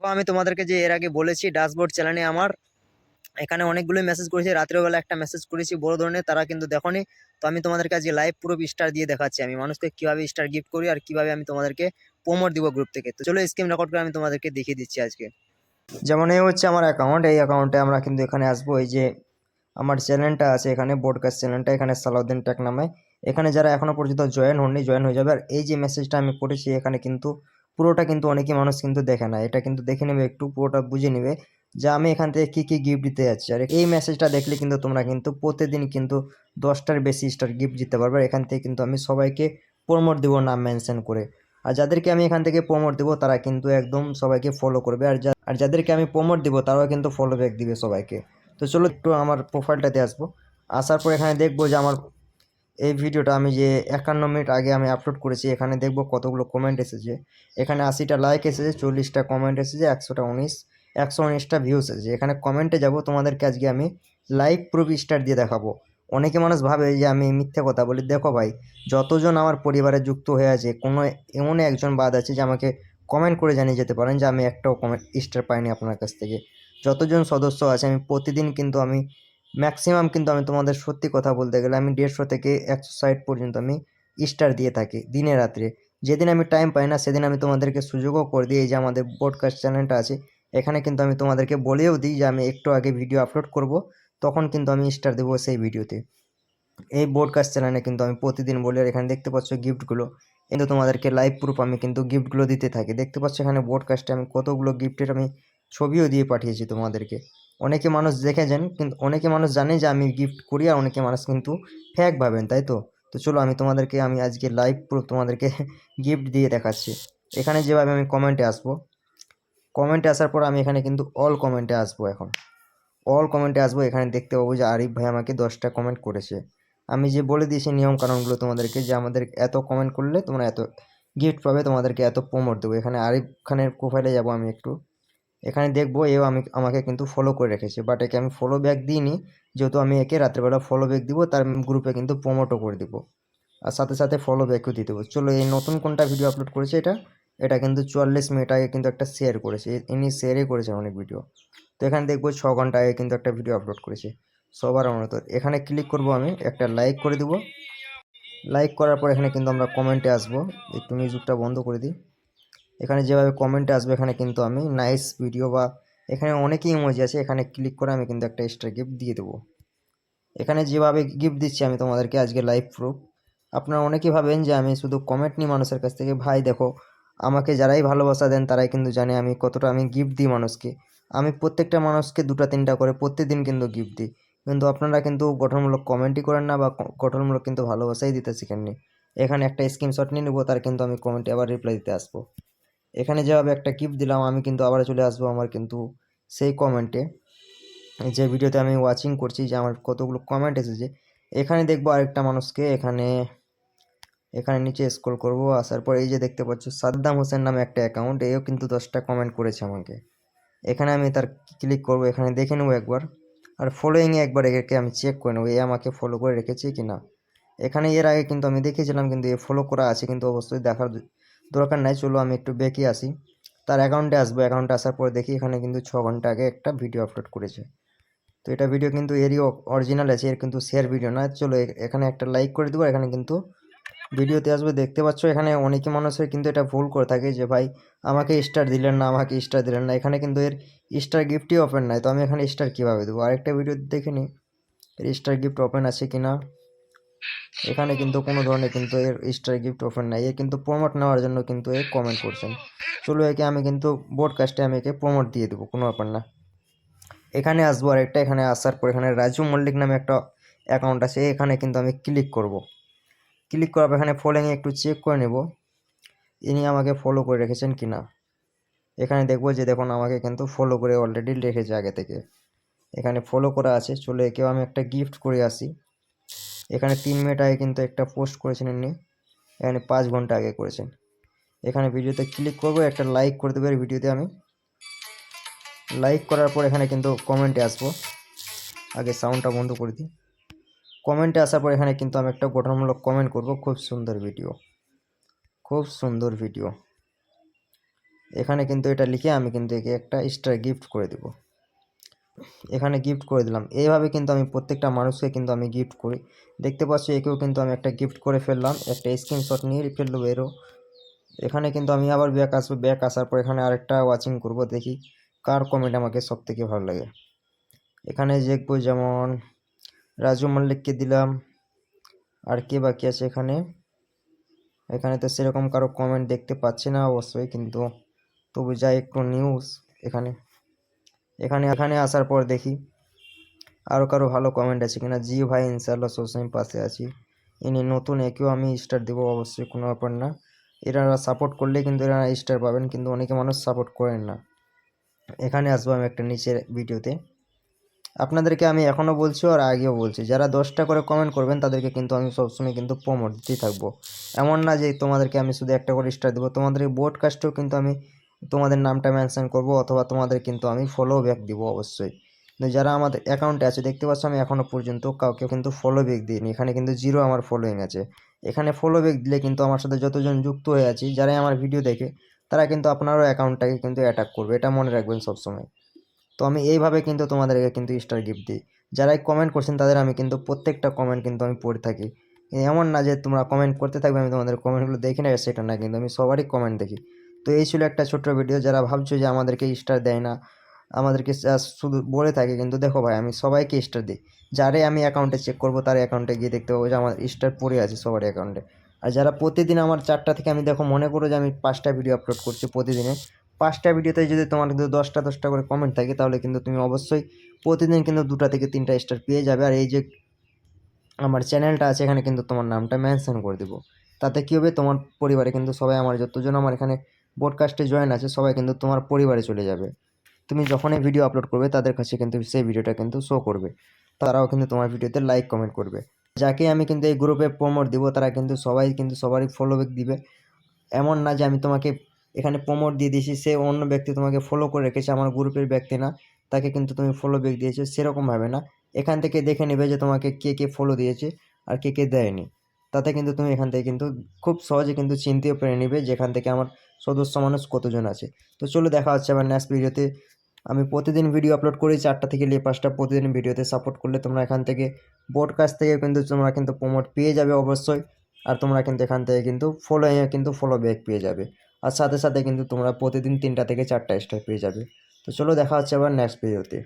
আমি তোমাদেরকে যে এর আগে বলেছি ড্যাশবোর্ড চ্যানেলে আমার, এখানে অনেকগুলোই মেসেজ করেছি। রাত্রেবেলা একটা মেসেজ করেছি বড় ধরনের, তারা কিন্তু দেখোনি। তো আমি তোমাদেরকে আজকে লাইভ পুরো স্টার দিয়ে দেখাচ্ছি। আমি মানুষকে কীভাবে স্টার গিফট করি আর কীভাবে আমি তোমাদেরকে প্রোমোট দিব গ্রুপ থেকে। তো চলো স্ক্রিন রেকর্ড করে আমি তোমাদেরকে দেখিয়ে দিচ্ছি আজকে। যেমন এই হচ্ছে আমার অ্যাকাউন্ট এই অ্যাকাউন্টে আমরা কিন্তু এখানে আসব। এই যে আমার চ্যানেলটা আছে এখানে ব্রডকাস্ট চ্যানেলটা এখানে সালাউদ্দিন টেক নামে। এখানে যারা এখনও পর্যন্ত জয়েন হননি জয়েন হয়ে যাবে। আর এই যে মেসেজটা আমি করেছি এখানে কিন্তু পুরোটা কিন্তু অনেকে মানুষ কিন্তু দেখে না। এটা কিন্তু দেখে নেবে, একটু পুরোটা বুঝে নেবে যে আমি এখান থেকে কী কী গিফট দিতে যাচ্ছি। আর এই মেসেজটা দেখলে কিন্তু তোমরা কিন্তু প্রতিদিন কিন্তু দশটার বেশি স্টার গিফট দিতে পারবে। এখান থেকে কিন্তু আমি সবাইকে প্রমোট দেবো নাম মেনশন করে। আর যাদেরকে আমি এখান থেকে প্রমোট দেবো, তারা কিন্তু একদম সবাইকে ফলো করবে। আর যা, আর যাদেরকে আমি প্রমোট দেবো, তারাও কিন্তু ফলো ব্যাক দিবে সবাইকে। তো চলো একটু আমার প্রোফাইলটাতে আসব। আসার পর এখানে দেখব যে আমার এই ভিডিওটা আমি যে একান্ন মিনিট আগে আমি আপলোড করেছি, এখানে দেখব কতগুলো কমেন্ট এসেছে। এখানে আশিটা লাইক এসেছে, চল্লিশটা কমেন্ট এসেছে, একশোটা উনিশ, একশো উনিশটা ভিউস এসেছে। এখানে কমেন্টে যাব, তোমাদেরকে আজকে আমি লাইভ প্রুফ স্টার দিয়ে দেখাবো। অনেকে মানুষ ভাবে যে আমি মিথ্যে কথা বলি। দেখো ভাই, যতজন আমার পরিবারে যুক্ত হয়ে আছে, কোনো এমন একজন বাদ আছে যে আমাকে কমেন্ট করে জানিয়ে যেতে পারেন যে আমি একটাও কমেন্ট স্টার পাইনি আপনার কাছ থেকে। যতজন সদস্য আছে, আমি প্রতিদিন কিন্তু আমি ম্যাক্সিমাম কিন্তু আমি তোমাদের সত্যি কথা বলতে গেলে আমি দেড়শো থেকে একশো ষাট পর্যন্ত আমি স্টার দিয়ে থাকি দিনে রাত্রে। যেদিন আমি টাইম পাই না, সেদিন আমি তোমাদেরকে সুযোগও করে দিই, এই যে আমাদের পডকাস্ট চ্যানেলটা আছে, এখানে কিন্তু আমি তোমাদেরকে বলেও দিই যে আমি একটু আগে ভিডিও আপলোড করব, তখন কিন্তু আমি স্টার দেবো সেই ভিডিওতে এই বোডকাস্ট চ্যানেলে কিন্তু আমি প্রতিদিন বলি, আর এখানে দেখতে পাচ্ছ গিফটগুলো কিন্তু তোমাদেরকে লাইভ প্রুফ আমি কিন্তু গিফটগুলো দিতে থাকি। দেখতে পাচ্ছ এখানে বোডকাস্টে আমি কতগুলো গিফটের আমি ছবিও দিয়ে পাঠিয়েছি তোমাদেরকে। অনেকে মানুষ দেখেছেন, কিন্তু অনেকে মানুষ জানে যে আমি গিফট করি আর অনেকে মানুষ কিন্তু ফ্যাক ভাবেন, তাই তো? তো চলো আমি তোমাদেরকে, আমি আজকে লাইভ প্রুফ তোমাদেরকে গিফট দিয়ে দেখাচ্ছি। এখানে যেভাবে আমি কমেন্টে আসব। কমেন্টে আসার পর আমি এখানে কিন্তু অল কমেন্টে আসব এখন। অল কমেন্টে আসব, এখানে দেখতে পাবো যে আরিফ ভাই আমাকে দশটা কমেন্ট করেছে। আমি যে বলে দিয়েছি নিয়ম কানুনগুলো তোমাদেরকে, যে আমাদের এত কমেন্ট করলে তোমরা এত গিফট পাবে, তোমাদেরকে এত প্রমোট দেবো। এখানে আরিফ খানের প্রোফাইলে যাব আমি একটু। এখানে দেখব এও আমি আমাকে কিন্তু ফলো করে রেখেছে। বাট একে আমি ফলো ব্যাক দিইনি, যেহেতু আমি একে রাত্রেবেলা ফলো ব্যাক দিব, তার গ্রুপে কিন্তু প্রমোটও করে দিব। আর সাথে সাথে ফলো ব্যাকও দিয়ে দেবো চলো, এই নতুন কোনটা ভিডিও আপলোড করেছে এটা? এটা কিন্তু চুয়াল্লিশ মিনিট আগে কিন্তু একটা শেয়ার করেছে। ইনি শেয়ারই করেছে অনেক ভিডিও তো এখানে দেখব ছ ঘণ্টা আগে কিন্তু একটা ভিডিও আপলোড করেছে। সবার অনুরোধ। এখানে ক্লিক করব আমি, একটা লাইক করে দিব। লাইক করার পর এখানে কিন্তু আমরা কমেন্টে আসব। একটু মিউজিকটা বন্ধ করে দিই। এখানে যেভাবে কমেন্ট আসবে, এখানে কিন্তু আমি নাইস ভিডিও বা এখানে অনেকই ইমোজি আছে, এখানে ক্লিক করে আমি কিন্তু একটা এক্সট্রা গিফট দিয়ে দেবো। এখানে যেভাবে গিফট দিচ্ছি আমি তোমাদেরকে আজকে লাইভ প্রুফ আপনারা অনেকেই ভাবেন যে আমি শুধু কমেন্ট নিই মানুষের কাছ থেকে, ভাই দেখো, আমাকে যারাই ভালোবাসা দেন তারাই কিন্তু জানে আমি কতটা আমি গিফট দিই মানুষকে। আমি প্রত্যেকটা মানুষকে দুটো, তিনটা করে প্রত্যেকদিন কিন্তু গিফট দিই। কিন্তু আপনারা কিন্তু গঠনমূলক কমেন্টই করেন না বা গঠনমূলক কিন্তু ভালোবাসাই দিতে শিখেননি। এখানে একটা স্ক্রিনশট নিয়ে নেব, তার কিন্তু আমি কমেন্টে আবার রিপ্লাই দিতে আসব। এখানে যেভাবে একটা গিফট দিলাম, আমি কিন্তু আবার চলে আসব আমার কিন্তু সেই কমেন্টে যে ভিডিওতে আমি ওয়াচিং করছি যে আমার কতগুলো কমেন্ট এসেছে। এখানে দেখব আরেকটা মানুষকে, এখানে এখানে নিচে স্ক্রল করব, আসার পর এই যে দেখতে পাচ্ছ সাদ্দাম হোসেন নামে একটা অ্যাকাউন্ট এও কিন্তু দশটা কমেন্ট করেছে আমাকে। এখানে আমি তার ক্লিক করব, এখানে দেখে নেব একবার। আর ফলোয়িংয়ে একবার একে আমি চেক করে নেব, এ আমাকে ফলো করে রেখেছে কি না এখানে এর আগে কিন্তু আমি দেখেছিলাম, কিন্তু এ ফলো করা আছে কিন্তু অবশ্যই দেখার দরকার নাই, চলো আমি একটু বেঁকে আসি। তার অ্যাকাউন্টে আসব অ্যাকাউন্টে আসার পর দেখি এখানে কিন্তু ছ ঘণ্টা আগে একটা ভিডিও আপলোড করেছে। তো এটা ভিডিও কিন্তু এরই অরিজিনাল আছে, এর কিন্তু শেয়ার ভিডিও না। চলো এখানে একটা লাইক করে দেবো এখানে কিন্তু ভিডিওতে আসবে। দেখতে পাচ্ছ এখানে অনেকে মানুষের কিন্তু এটা ভুল করে থাকে যে, ভাই, আমাকে স্টার দিলেন না, আমাকে স্টার দিলেন না। এখানে কিন্তু এর স্টার গিফটই ওপেন নাই। তো আমি এখানে স্টার কীভাবে দেবো? আরেকটা ভিডিও দেখে নিই এর স্টার গিফট ওপেন আছে কি না এখানে কিন্তু কোনো ধরনের কিন্তু এর স্টার গিফট ওপেন নাই। এ কিন্তু প্রমোট নেওয়ার জন্য কিন্তু এ কমেন্ট করছেন। চলো একে আমি কিন্তু বোডকাস্টে আমি একে প্রমোট দিয়ে দেবো, কোনো ব্যাপার না। এখানে আসব আরেকটা, এখানে আসার পর এখানে রাজু মল্লিক নামে একটা অ্যাকাউন্ট আছে, এখানে কিন্তু আমি ক্লিক করব। ক্লিক করার পর এখানে ফলোইংয়ে একটু চেক করে নেব, ইনি আমাকে ফলো করে রেখেছেন কি না এখানে দেখব যে দেখুন আমাকে কিন্তু ফলো করে অলরেডি রেখেছে আগে থেকে। এখানে ফলো করা আছে, চলে একেও আমি একটা গিফট করে আসি। এখানে তিন মিনিট আগে কিন্তু একটা পোস্ট করেছেন ইনি এখানে পাঁচ ঘণ্টা আগে করেছেন। এখানে ভিডিওতে ক্লিক করব, একটা লাইক করে দেবো ভিডিওতে আমি। লাইক করার পর এখানে কিন্তু কমেন্টে আসব। আগে সাউন্ডটা বন্ধ করে দিই। কমেন্টে আসার পর এখানে কিন্তু আমি একটা গঠনমূলক কমেন্ট করব। খুব সুন্দর ভিডিও খুব সুন্দর ভিডিও এখানে কিন্তু এটা লিখে আমি কিন্তু একে একটা স্টার গিফট করে দেব। এখানে গিফট করে দিলাম। এইভাবে কিন্তু আমি প্রত্যেকটা মানুষকে কিন্তু আমি গিফট করি। দেখতে পাচ্ছি, একেও কিন্তু আমি একটা গিফট করে ফেললাম। একটা স্ক্রিনশট নিয়ে ফেলল এরও এখানে কিন্তু আমি আবার ব্যাক আসব। ব্যাক আসার পর এখানে আরেকটা ওয়াচিং করব। দেখি কার কমেন্ট আমাকে সব থেকে ভালো লাগে। এখানে দেখব যেমন রাজু মল্লিককে দিলাম। আর কে বাকি আছে এখানে? এখানে তো সেরকম কারও কমেন্ট দেখতে পাচ্ছি না অবশ্যই, কিন্তু তবু যাই একটু নিউজ এখানে। এখানে এখানে আসার পর দেখি আরও কারও ভালো কমেন্ট আছে কিনা। জি ভাই ইনশাল্লাহ সবসময় পাশে আছি। ইনি নতুন, একেও আমি স্টার দেবো অবশ্যই, কোনো ব্যাপার না। এরা সাপোর্ট করলে কিন্তু এরা স্টার পাবেন, কিন্তু অনেকে মানুষ সাপোর্ট করেন না। এখানে আসব আমি একটা নিচের ভিডিওতে। আপনাদেরকে আমি এখনও বলছি আর আগেও বলছি, যারা দশটা করে কমেন্ট করবেন, তাদেরকে কিন্তু আমি সবসময় কিন্তু প্রমোট দিতেই থাকব। এমন না যে তোমাদেরকে আমি শুধু একটা করে স্টার দেবো, তোমাদের বোডকাস্টেও কিন্তু আমি তোমাদের নামটা মেনশন করব অথবা তোমাদের কিন্তু আমি ফলো ব্যাক দিব অবশ্যই। যারা আমাদের অ্যাকাউন্টে আছে, দেখতে পাচ্ছ আমি এখনও পর্যন্ত কাউকে কিন্তু ফলো ব্যাক দিইনি। এখানে কিন্তু জিরো আমার ফলোয়িং আছে। এখানে ফলো ব্যাক দিলে কিন্তু আমার সাথে যতজন যুক্ত হয়ে আছি, যারাই আমার ভিডিও দেখে, তারা কিন্তু আপনারও অ্যাকাউন্টটাকে কিন্তু অ্যাটাক করবে। এটা মনে রাখবেন সবসময়। তো আমি এইভাবে কিন্তু তোমাদেরকে কিন্তু স্টার গিফট দিই। যারাই কমেন্ট করছেন, তাদের আমি কিন্তু প্রত্যেকটা কমেন্ট কিন্তু আমি পড়ে থাকি। এমন না যে তোমরা কমেন্ট করতে থাকবে, আমি তোমাদের কমেন্টগুলো দেখি না, সেটা না, কিন্তু আমি সবারই কমেন্ট দেখি। তো এই ছিল একটা ছোট্ট ভিডিও যারা ভাবছ যে আমাদেরকে স্টার দেয় না, আমাদেরকে শুধু বলে থাকে, কিন্তু দেখো ভাই, আমি সবাইকে স্টার দিই। যারে আমি অ্যাকাউন্টে চেক করব, তার অ্যাকাউন্টে গিয়ে দেখতে পাবো যে আমার স্টার পড়ে আছে সবার অ্যাকাউন্টে আর যারা প্রতিদিন আমার চারটা থেকে আমি দেখো, মনে করো যে আমি পাঁচটা ভিডিও আপলোড করছি প্রতিদিনে, পাঁচটা ভিডিওতে যদি তোমার কিন্তু দশটা দশটা করে কমেন্ট থাকে, তাহলে কিন্তু তুমি অবশ্যই প্রতিদিন কিন্তু দুটা থেকে তিনটা স্টার পেয়ে যাবে। আর এই যে আমার চ্যানেলটা আছে, এখানে কিন্তু তোমার নামটা মেনশন করে দেবো। তাতে কী হবে, তোমার পরিবারে কিন্তু সবাই, আমার যতজন আমার এখানে পডকাস্টে জয়েন আছে, সবাই কিন্তু তোমার পরিবারে চলে যাবে। তুমি যখনই ভিডিও আপলোড করবে, তাদের কাছে কিন্তু সেই ভিডিওটা কিন্তু শো করবে। তারাও কিন্তু তোমার ভিডিওতে লাইক কমেন্ট করবে। যাকে আমি কিন্তু এই গ্রুপে প্রমোট দিব, তারা কিন্তু সবাই কিন্তু সবারই ফলো ব্যাক দিবে। এমন না যে আমি তোমাকে এখানে প্রমোট দিয়ে দিয়েছি, সে অন্য ব্যক্তি তোমাকে ফলো করে রেখেছে, আমার গ্রুপের ব্যক্তি না। তাকে কিন্তু তুমি ফলো ব্যাক দিয়েছ সেরকমভাবে না। এখান থেকে দেখে নেবে যে তোমাকে কে কে ফলো দিয়েছে আর কে কে দেয়নি। তাতে কিন্তু তুমি এখান থেকে কিন্তু খুব সহজে কিন্তু চিনতেও পেরে নেবে, যেখান থেকে আমার সদস্য মানুষ কতজন আছে? তো চলো দেখা হচ্ছে আবার নেক্সট ভিডিওতে আমি প্রতিদিন ভিডিও আপলোড করি, চারটা থেকে নিয়ে পাঁচটা প্রতিদিন ভিডিওতে সাপোর্ট করলে তোমরা এখান থেকে বোডকাস্ট থেকে কিন্তু তোমরা কিন্তু প্রমোট পেয়ে যাবে অবশ্যই। আর তোমরা কিন্তু এখান থেকে কিন্তু ফলো কিন্তু ফলো ব্যাক পেয়ে যাবে। আর সাথে সাথে কিন্তু তোমরা প্রতিদিন তিনটা থেকে চারটা স্টার পেয়ে যাবে। তো চলো দেখা হচ্ছে আবার নেক্সট ভিডিওতে